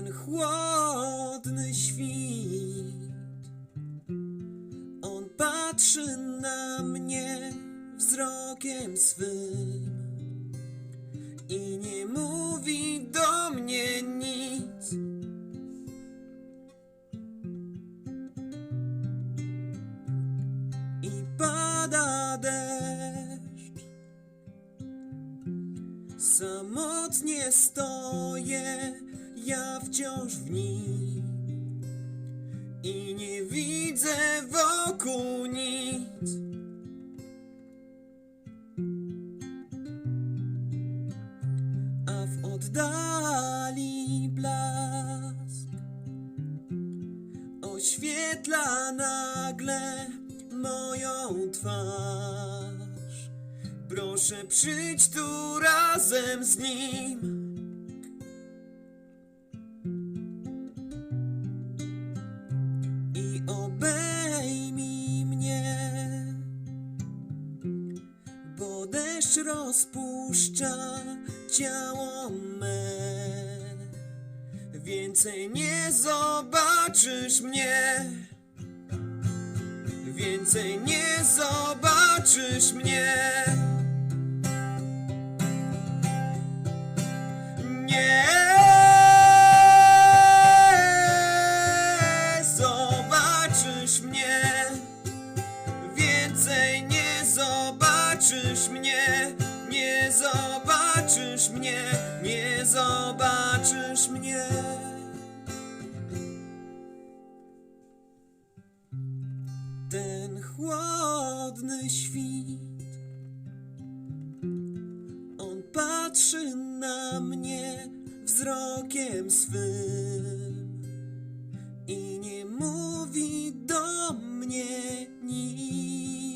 ten chłodny świt. On patrzy na mnie wzrokiem swym i nie mówi do mnie nic. I pada deszcz. Samotnie stoję, ja wciąż w nim i nie widzę wokół nic. A w oddali blask oświetla nagle moją twarz. Proszę przyjdź tu razem z nim. Bo deszcz rozpuszcza ciało me. Więcej nie zobaczysz mnie. Więcej nie zobaczysz mnie. Zobaczysz mnie. Nie zobaczysz mnie. Nie zobaczysz mnie. ten chłodny świt. On patrzy na mnie wzrokiem swym i nie mówi do mnie nic.